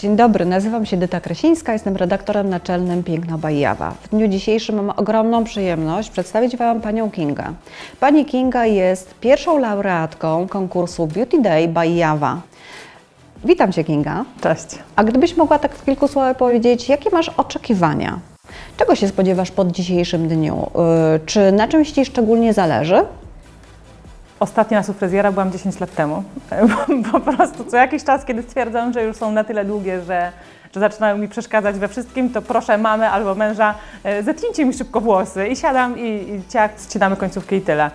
Dzień dobry, nazywam się Dyta Kresińska, jestem redaktorem naczelnym Piękna Bajawa. W dniu dzisiejszym mam ogromną przyjemność przedstawić Wam panią Kingę. Pani Kinga jest pierwszą laureatką konkursu Beauty Day Bajawa. Witam Cię Kinga. Cześć. A gdybyś mogła tak w kilku słowach powiedzieć, jakie masz oczekiwania? Czego się spodziewasz po dzisiejszym dniu? Yy, Czy na czymś Ci szczególnie zależy? Ostatni raz u fryzjera byłam 10 lat temu. Po prostu co jakiś czas, kiedy stwierdzam, że już są na tyle długie, że, że zaczynają mi przeszkadzać we wszystkim, to proszę mamę albo męża, e, zetnijcie mi szybko włosy i siadam i, i ciach, ścinamy końcówkę i tyle.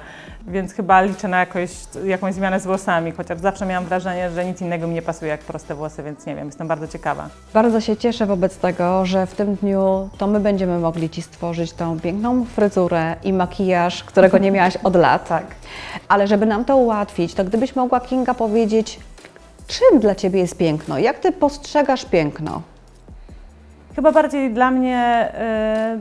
Więc chyba liczę na jakoś, jakąś zmianę z włosami, chociaż zawsze miałam wrażenie, że nic innego mi nie pasuje jak proste włosy, więc nie wiem, jestem bardzo ciekawa. Bardzo się cieszę wobec tego, że w tym dniu to my będziemy mogli Ci stworzyć tą piękną fryzurę i makijaż, którego nie miałaś od lat. Tak. Ale żeby nam to ułatwić, to gdybyś mogła Kinga powiedzieć, czym dla Ciebie jest piękno? Jak Ty postrzegasz piękno? Chyba bardziej dla mnie, e,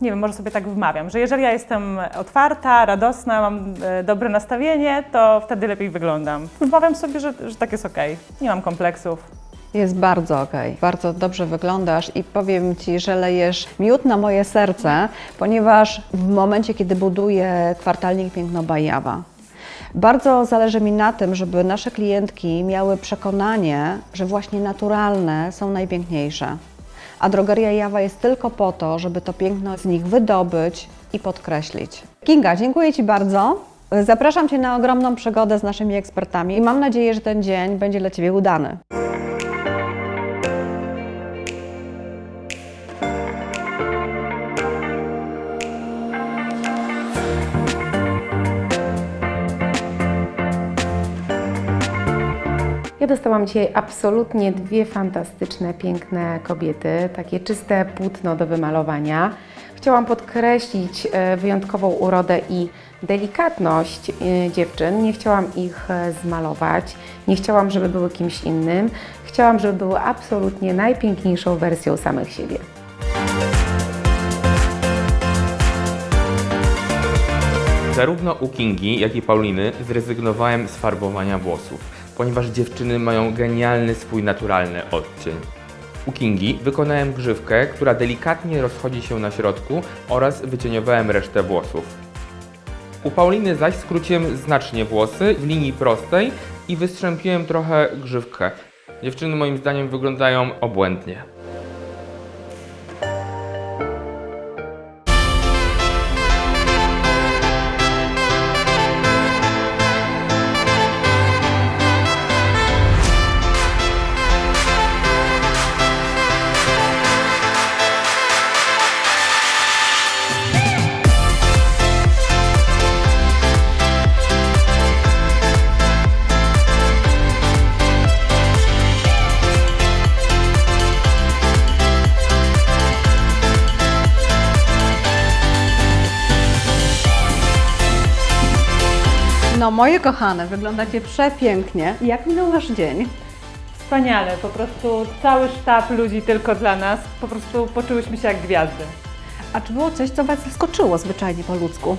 nie wiem, może sobie tak wmawiam, że jeżeli ja jestem otwarta, radosna, mam e, dobre nastawienie, to wtedy lepiej wyglądam. Wmawiam sobie, że, że tak jest okej. Nie mam kompleksów. Jest bardzo okej, bardzo dobrze wyglądasz i powiem Ci, że lejesz miód na moje serce, ponieważ w momencie, kiedy buduję kwartalnik Piękno Bajawa, bardzo zależy mi na tym, żeby nasze klientki miały przekonanie, że właśnie naturalne są najpiękniejsze. A drogeria Jawa jest tylko po to, żeby to piękno z nich wydobyć i podkreślić. Kinga, dziękuję Ci bardzo. Zapraszam Cię na ogromną przygodę z naszymi ekspertami i mam nadzieję, że ten dzień będzie dla Ciebie udany. Ja dostałam dzisiaj absolutnie dwie fantastyczne, piękne kobiety, takie czyste płótno do wymalowania. Chciałam podkreślić e, wyjątkową urodę i delikatność e, dziewczyn. Nie chciałam ich e, zmalować, nie chciałam, żeby były kimś innym. Chciałam, żeby były absolutnie najpiękniejszą wersją samych siebie. Zarówno u Kingi, jak i Pauliny zrezygnowałem z farbowania włosów, ponieważ dziewczyny mają genialny swój naturalny odcień. U Kingi wykonałem grzywkę, która delikatnie rozchodzi się na środku oraz wycieniowałem resztę włosów. U Pauliny zaś skróciłem znacznie włosy w linii prostej i wystrzępiłem trochę grzywkę. Dziewczyny moim zdaniem wyglądają obłędnie. No moje kochane, wyglądacie przepięknie. Jak minął Wasz dzień? Wspaniale, po prostu cały sztab ludzi tylko dla nas. Po prostu poczułyśmy się jak gwiazdy. A czy było coś, co Was zaskoczyło zwyczajnie po ludzku?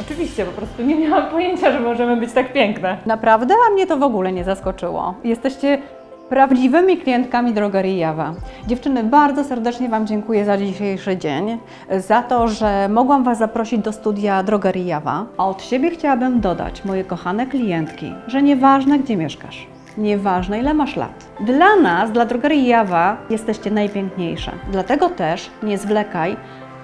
Oczywiście, po prostu nie miałam pojęcia, że możemy być tak piękne. Naprawdę? A mnie to w ogóle nie zaskoczyło. Jesteście prawdziwymi klientkami drogerii Jawa. Dziewczyny, bardzo serdecznie Wam dziękuję za dzisiejszy dzień, za to, że mogłam Was zaprosić do studia drogerii Jawa. A od siebie chciałabym dodać, moje kochane klientki, że nieważne gdzie mieszkasz, Nieważne ile masz lat. Dla nas, dla drogerii Jawa, jesteście najpiękniejsze. Dlatego też nie zwlekaj,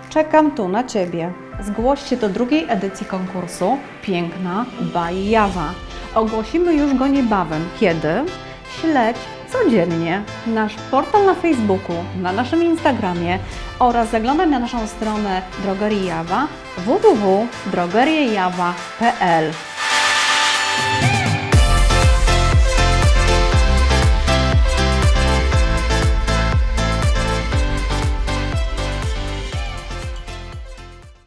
czekam tu na Ciebie. Zgłoś się do drugiej edycji konkursu Piękna by Jawa. Ogłosimy już go niebawem. Kiedy? Śledź codziennie nasz portal na Facebooku, na naszym Instagramie oraz zaglądaj na naszą stronę Drogerii Jawa www.drogeriejawa.pl